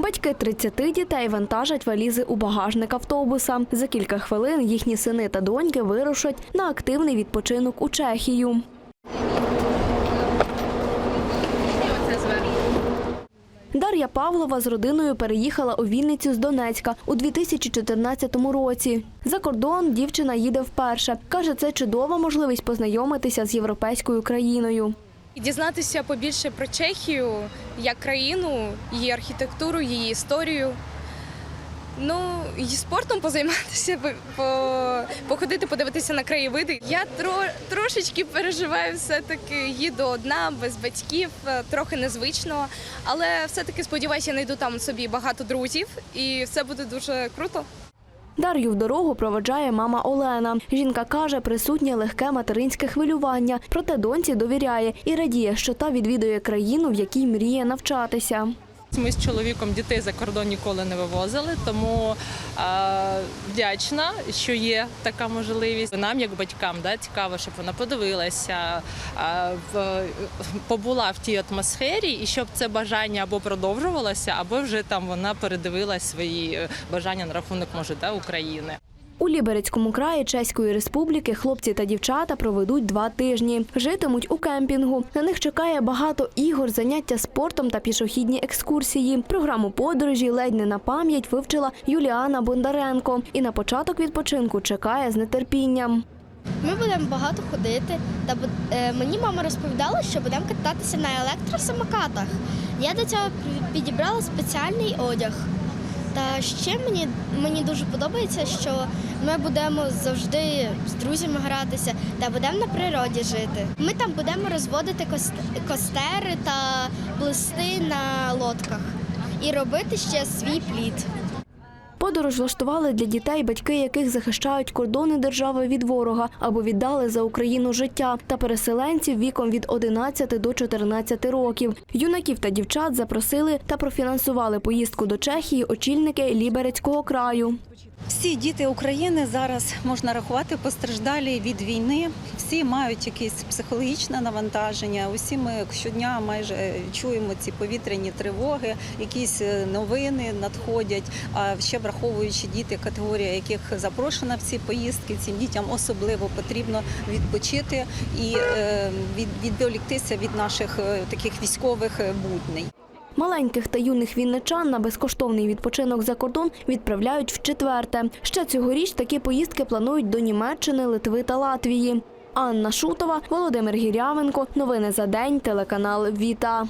Батьки 30 дітей вантажать валізи у багажник автобуса. За кілька хвилин їхні сини та доньки вирушать на активний відпочинок у Чехію. Дар'я Павлова з родиною переїхала у Вінницю з Донецька у 2014 році. За кордон дівчина їде вперше. Каже, це чудова можливість познайомитися з європейською країною. Дізнатися побільше про Чехію як країну, її архітектуру, її історію. Ну, і спортом позайматися, по- по- походити, подивитися на краєвиди. Я тро, трошечки переживаю, все-таки їду одна, без батьків, е, трохи незвично. Але все-таки сподіваюся, я знайду там собі багато друзів, і все буде дуже круто. Дар'ю в дорогу проведжає мама Олена. Жінка каже, присутнє легке материнське хвилювання, проте доньці довіряє і радіє, що та відвідує країну, в якій мріє навчатися. Ми з чоловіком дітей за кордон ніколи не вивозили, тому е, вдячна, що є така можливість. Нам, як батькам, да, цікаво, щоб вона подивилася, е, в, побула в тій атмосфері, і щоб це бажання або продовжувалося, або вже там вона передивилась свої е, бажання на рахунок може да, України. У Ліберецькому краї Чеської республіки хлопці та дівчата проведуть два тижні. Житимуть у кемпінгу. На них чекає багато ігор, заняття спортом та пішохідні екскурсії. Програму подорожі ледь не на пам'ять вивчила Юліана Бондаренко. І на початок відпочинку чекає з нетерпінням. Ми будемо багато ходити. Та е, мені мама розповідала, що будемо кататися на електросамокатах. Я до цього підібрала спеціальний одяг. Та ще мені, мені дуже подобається, що ми будемо завжди з друзями гратися та будемо на природі жити. Ми там будемо розводити кос- костери та плисти на лодках і робити ще свій плід. Подорож влаштували для дітей, батьки яких захищають кордони держави від ворога або віддали за Україну життя, та переселенців віком від 11 до 14 років. Юнаків та дівчат запросили та профінансували поїздку до Чехії очільники Ліберецького краю. Всі діти України зараз можна рахувати постраждалі від війни. Всі мають якесь психологічне навантаження. Усі ми щодня майже чуємо ці повітряні тривоги, якісь е, новини надходять. А ще враховуючи діти, категорія яких запрошена в ці поїздки, цим дітям особливо потрібно відпочити і е, від, відволіктися від наших е, таких військових е, будней. Маленьких та юних вінничан на безкоштовний відпочинок за кордон відправляють вчетверте. Ще цьогоріч такі поїздки планують до Німеччини, Литви та Латвії. Анна Шутова, Володимир Гірявенко. Новини за день. Телеканал Віта.